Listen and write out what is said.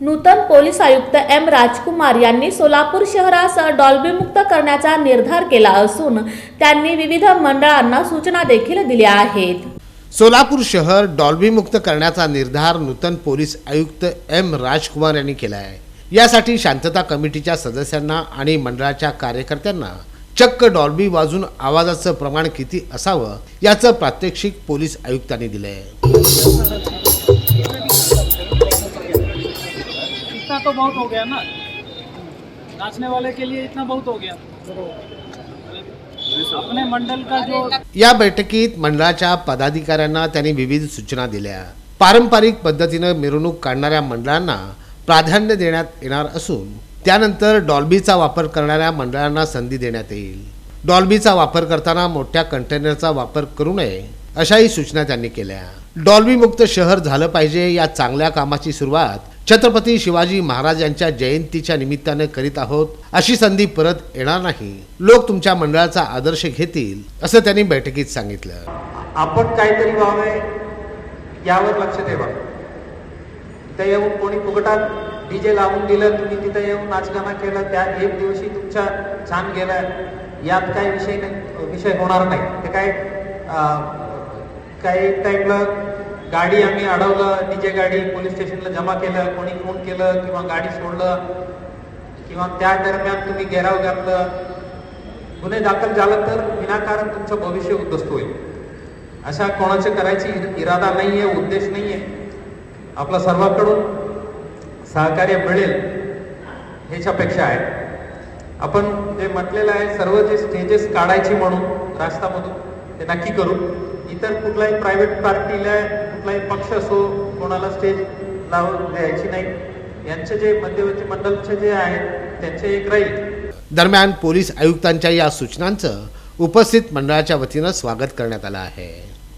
नूतन police आयुक्त M राजकुमार यांनी सोलापूर शहरास डॉल्बीमुक्त करण्याचा निर्धार केला असून त्यांनी विविध मंडळांना सूचना देखील दिल्या आहेत. सोलापूर शहर डॉल्बी मुक्त करण्याचा निर्धार नूतन पोलीस आयुक्त एम राजकुमार यांनी केला आहे. यासाठी शांतता कमिटीच्या सदस्यांना आणि मंडळाच्या कार्यकर्त्यांना चक्क डॉल्बी वाजून आवाजाचं प्रमाण किती असावं याचं प्रात्यक्षिक पोलीस आयुक्तांनी दिलं आहे तो बहुत हो गया ना। नाचने वाले के लिए इतना बहुत हो गया। अपने मंडल का जो या बैठकीत मंडळाच्या पदाधिकाऱ्यांना त्यांनी विविध सूचना दिल्या. पारंपरिक पद्धतीनं मिरवणूक काढणाऱ्या मंडळांना प्राधान्य देण्यात येणार असून त्यानंतर डॉल्बीचा वापर करणाऱ्या मंडळांना संधी देण्यात येईल. डॉल्बीचा वापर करताना मोठ्या कंटेनरचा वापर करू नये अशाही सूचना त्यांनी केल्या. डॉल्बी मुक्त शहर झालं पाहिजे या चांगल्या कामाची सुरुवात छत्रपती शिवाजी महाराज यांच्या जयंतीच्या निमित्ताने करीत आहोत. अशी संधी परत येणार नाही. लोक तुमच्या मंडळाचा आदर्श घेतील असं त्यांनी बैठकीत सांगितलं. आपण काहीतरी व्हावे यावर लक्ष ठेवा. तिथे येऊन कोणी फुकटात डीजे लावून दिलं तुम्ही तिथे येऊन नाचगाणं केलं त्या एक दिवशी तुमच्या छान गेलं. यात काही विषय नाही विषय होणार नाही. ते काय काही टाईपला गाडी आम्ही अडवलं डीजे गाडी पोलीस स्टेशनला जमा केलं कोणी फोन केलं किंवा गाडी सोडलं किंवा त्या दरम्यान तुम्ही घेराव घातलं गुन्हे दाखल झाला तर विनाकारण तुमचं भविष्य उद्ध्वस्त होईल. अशा कोणाचे करायची इरादा नाही आहे उद्देश नाही आहे आपला सर्वांकडून सहकार्य मिळेल ह्याच्या अपेक्षा आहे. आपण जे म्हटलेलं आहे सर्व जे स्टेजेस काढायची म्हणून रास्तामधून ते नक्की करू. इतर कुठलाही प्रायव्हेट पार्टीला कुठलाही पक्ष असो कोणाला स्टेज लावून द्यायची नाही. यांचे जे मध्यवर्ती मंडळचे जे आहेत त्यांचे एक राहील. दरम्यान पोलीस आयुक्तांच्या या सूचनांचं उपस्थित मंडळाच्या वतीनं स्वागत करण्यात आलं आहे.